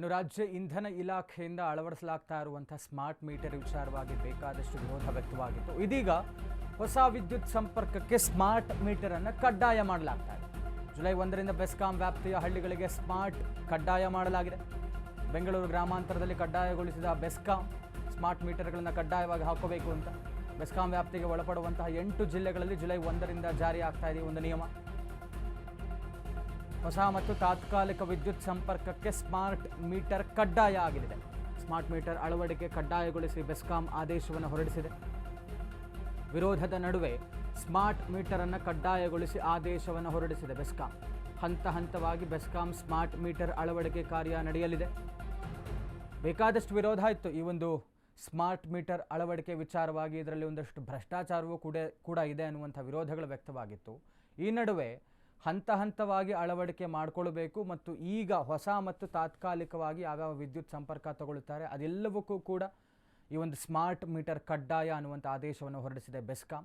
ಇನ್ನು ರಾಜ್ಯ ಇಂಧನ ಇಲಾಖೆಯಿಂದ ಅಳವಡಿಸಲಾಗ್ತಾ ಇರುವಂಥ ಸ್ಮಾರ್ಟ್ ಮೀಟರ್ ವಿಚಾರವಾಗಿ ಬೇಕಾದಷ್ಟು ವಿರೋಧ ವ್ಯಕ್ತವಾಗಿತ್ತು. ಇದೀಗ ಹೊಸ ವಿದ್ಯುತ್ ಸಂಪರ್ಕಕ್ಕೆ ಸ್ಮಾರ್ಟ್ ಮೀಟರ್ ಅನ್ನು ಕಡ್ಡಾಯ ಮಾಡಲಾಗ್ತಾ ಇದೆ. ಜುಲೈ ಒಂದರಿಂದ ಬೆಸ್ಕಾಂ ವ್ಯಾಪ್ತಿಯ ಹಳ್ಳಿಗಳಿಗೆ ಸ್ಮಾರ್ಟ್ ಕಡ್ಡಾಯ ಮಾಡಲಾಗಿದೆ. ಬೆಂಗಳೂರು ಗ್ರಾಮಾಂತರದಲ್ಲಿ ಕಡ್ಡಾಯಗೊಳಿಸಿದ ಬೆಸ್ಕಾಂ ಸ್ಮಾರ್ಟ್ ಮೀಟರ್ಗಳನ್ನು ಕಡ್ಡಾಯವಾಗಿ ಹಾಕೋಬೇಕು ಅಂತ. ಬೆಸ್ಕಾಂ ವ್ಯಾಪ್ತಿಗೆ ಒಳಪಡುವಂತಹ ಎಂಟು ಜಿಲ್ಲೆಗಳಲ್ಲಿ ಜುಲೈ ಒಂದರಿಂದ ಜಾರಿ ಆಗ್ತಾ ಇದೆ ಒಂದು ನಿಯಮ. ಹೊಸ ಮತ್ತು ತಾತ್ಕಾಲಿಕ ವಿದ್ಯುತ್ ಸಂಪರ್ಕಕ್ಕೆ ಸ್ಮಾರ್ಟ್ ಮೀಟರ್ ಕಡ್ಡಾಯ ಆಗಲಿದೆ. ಸ್ಮಾರ್ಟ್ ಮೀಟರ್ ಅಳವಡಿಕೆ ಕಡ್ಡಾಯಗೊಳಿಸಿ ಬೆಸ್ಕಾಂ ಆದೇಶವನ್ನು ಹೊರಡಿಸಿದೆ. ವಿರೋಧದ ನಡುವೆ ಸ್ಮಾರ್ಟ್ ಮೀಟರ್ ಅನ್ನು ಕಡ್ಡಾಯಗೊಳಿಸಿ ಆದೇಶವನ್ನು ಹೊರಡಿಸಿದೆ ಬೆಸ್ಕಾಂ. ಹಂತ ಹಂತವಾಗಿ ಬೆಸ್ಕಾಂ ಸ್ಮಾರ್ಟ್ ಮೀಟರ್ ಅಳವಡಿಕೆ ಕಾರ್ಯ ನಡೆಯಲಿದೆ. ಬೇಕಾದಷ್ಟು ವಿರೋಧ ಇತ್ತು. ಈ ಒಂದು ಸ್ಮಾರ್ಟ್ ಮೀಟರ್ ಅಳವಡಿಕೆ ವಿಚಾರವಾಗಿ ಇದರಲ್ಲಿ ಒಂದಷ್ಟು ಭ್ರಷ್ಟಾಚಾರವೂ ಕೂಡ ಕೂಡ ಇದೆ ಅನ್ನುವಂಥ ವಿರೋಧಗಳು ವ್ಯಕ್ತವಾಗಿತ್ತು. ಈ ನಡುವೆ ಹಂತ ಹಂತವಾಗಿ ಅಳವಡಿಕೆ ಮಾಡಿಕೊಳ್ಬೇಕು ಮತ್ತು ಈಗ ಹೊಸ ಮತ್ತು ತಾತ್ಕಾಲಿಕವಾಗಿ ಯಾವ್ಯಾವ ವಿದ್ಯುತ್ ಸಂಪರ್ಕ ತಗೊಳ್ಳುತ್ತಾರೆ ಅದೆಲ್ಲವಕ್ಕೂ ಕೂಡ ಈ ಒಂದು ಸ್ಮಾರ್ಟ್ ಮೀಟರ್ ಕಡ್ಡಾಯ ಅನ್ನುವಂಥ ಆದೇಶವನ್ನು ಹೊರಡಿಸಿದೆ ಬೆಸ್ಕಾಂ.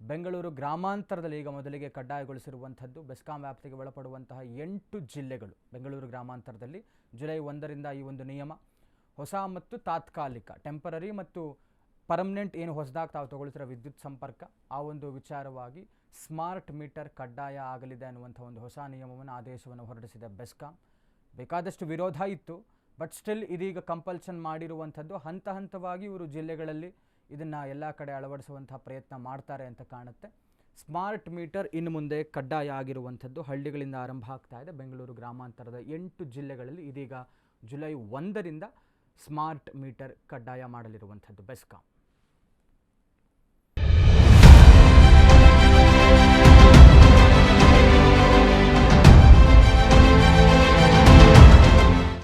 ಬೆಂಗಳೂರು ಗ್ರಾಮಾಂತರದಲ್ಲಿ ಈಗ ಮೊದಲಿಗೆ ಕಡ್ಡಾಯಗೊಳಿಸಿರುವಂಥದ್ದು. ಬೆಸ್ಕಾಂ ವ್ಯಾಪ್ತಿಗೆ ಒಳಪಡುವಂತಹ ಎಂಟು ಜಿಲ್ಲೆಗಳು ಬೆಂಗಳೂರು ಗ್ರಾಮಾಂತರದಲ್ಲಿ ಜುಲೈ ಒಂದರಿಂದ ಈ ಒಂದು ನಿಯಮ. ಹೊಸ ಮತ್ತು ತಾತ್ಕಾಲಿಕ ಟೆಂಪರರಿ ಮತ್ತು ಪರ್ಮನೆಂಟ್ ಏನು ಹೊಸದಾಗಿ ತಾವು ತಗೊಳ್ತಿರೋ ವಿದ್ಯುತ್ ಸಂಪರ್ಕ, ಆ ಒಂದು ವಿಚಾರವಾಗಿ ಸ್ಮಾರ್ಟ್ ಮೀಟರ್ ಕಡ್ಡಾಯ ಆಗಲಿದೆ ಅನ್ನುವಂಥ ಒಂದು ಹೊಸ ನಿಯಮವನ್ನು ಆದೇಶವನ್ನು ಹೊರಡಿಸಿದೆ ಬೆಸ್ಕಾಂ. ಬೇಕಾದಷ್ಟು ವಿರೋಧ ಇತ್ತು, ಬಟ್ ಸ್ಟಿಲ್ ಇದೀಗ ಕಂಪಲ್ಷನ್ ಮಾಡಿರುವಂಥದ್ದು ಹಂತ ಹಂತವಾಗಿ ಇವರು ಜಿಲ್ಲೆಗಳಲ್ಲಿ ಇದನ್ನು ಎಲ್ಲ ಕಡೆ ಅಳವಡಿಸುವಂಥ ಪ್ರಯತ್ನ ಮಾಡ್ತಾರೆ ಅಂತ ಕಾಣುತ್ತೆ. ಸ್ಮಾರ್ಟ್ ಮೀಟರ್ ಇನ್ನು ಮುಂದೆ ಕಡ್ಡಾಯ ಆಗಿರುವಂಥದ್ದು ಹಳ್ಳಿಗಳಿಂದ ಆರಂಭ ಆಗ್ತಾ ಇದೆ. ಬೆಂಗಳೂರು ಗ್ರಾಮಾಂತರದ ಎಂಟು ಜಿಲ್ಲೆಗಳಲ್ಲಿ ಇದೀಗ ಜುಲೈ ಒಂದರಿಂದ ಸ್ಮಾರ್ಟ್ ಮೀಟರ್ ಕಡ್ಡಾಯ ಮಾಡಲಿರುವಂಥದ್ದು ಬೆಸ್ಕಾಂ.